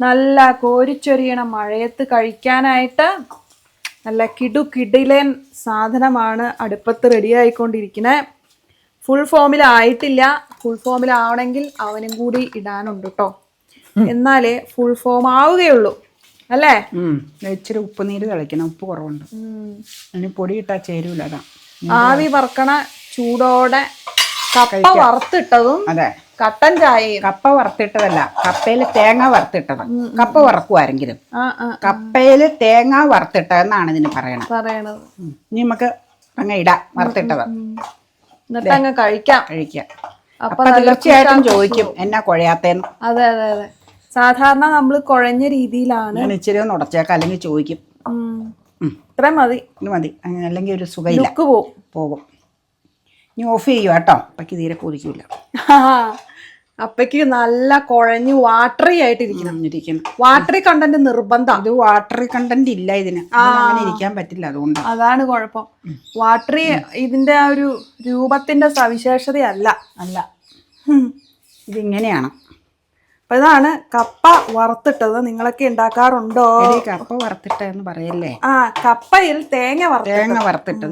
നല്ല കോരിച്ചൊരിയണ മഴയത്ത് കഴിക്കാനായിട്ട് നല്ല കിടു കിടിലൻ സാധനമാണ് അടുപ്പത്ത് റെഡി ആയിക്കൊണ്ടിരിക്കുന്നത് ഫുൾ ഫോമിലായിട്ടില്ല ഫുൾ ഫോമിലാവണമെങ്കിൽ അവനും കൂടി ഇടാനുണ്ട് കേട്ടോ എന്നാലേ ഫുൾ ഫോം ആവുകയുള്ളൂ. അല്ലേ. ഇച്ചിരി ഉപ്പ് നീര് തളിക്കണം ഉപ്പ് കുറവുണ്ട്. അതിന് പൊടി ഇട്ടാ ചേരൂല അതാ. ആവി വറക്കണ ചൂടോടെ കപ്പ വറുത്തിട്ടതും അതെ. കട്ടൻ ചായയും കപ്പ വറുത്തിട്ടതല്ല കപ്പയിൽ തേങ്ങ വറുത്തിട്ടത് കപ്പ വറക്കുമാരെങ്കിലും കപ്പയിൽ തേങ്ങ വറുത്തിട്ടതെന്നാണ് ഇതിന് പറയണത്. പറയണത്. ഇനി നമുക്ക് അങ്ങ് ഇടാം വറുത്തിട്ടത്. എന്നിട്ട് അങ്ങ് കഴിക്കാം. കഴിക്കാം. അപ്പൊ തീർച്ചയായിട്ടും ചോദിക്കും എന്നാ കുഴയാത്തേന്ന് അതെ അതെ അതെ. സാധാരണ നമ്മൾ കുഴഞ്ഞ രീതിയിലാണ്. ഞാൻ ഇച്ചിരി ഒന്ന് ഉടച്ചേക്കാം അല്ലെങ്കിൽ ചോദിക്കും. ഉം. മതി. മതി. അല്ലെങ്കിൽ ഒരു സുഖമില്ല പോകും പോകും ഇനി ഓഫ് ചെയ്യുക കേട്ടോ. അപ്പക്ക് തീരെ കൊതിക്കില്ല അപ്പയ്ക്ക് നല്ല കുഴഞ്ഞ് വാട്ടറി ആയിട്ടിരിക്കണം. ഇരിക്കണം. വാട്ടറി കണ്ടന്റ് നിർബന്ധം. അത് വാട്ടറി കണ്ടന്റ് ഇല്ല ഇതിന്. അങ്ങനെ ഇരിക്കാൻ പറ്റില്ല അതുകൊണ്ട്. അതാണ് കുഴപ്പം. വാട്ടറി ഇതിന്റെ ആ ഒരു രൂപത്തിന്റെ സവിശേഷതയല്ല. അല്ല. അല്ല ഇതിങ്ങനെയാണ്. അപ്പൊ ഇതാണ് കപ്പ വറുത്തിട്ടത്. നിങ്ങളൊക്കെ ഉണ്ടാക്കാറുണ്ടോ കപ്പ വറുത്തിട്ടെന്ന് പറയല്ലേ? ആ കപ്പയിൽ തേങ്ങ വറുത്തേങ്ങ വറുത്തിട്ടത്.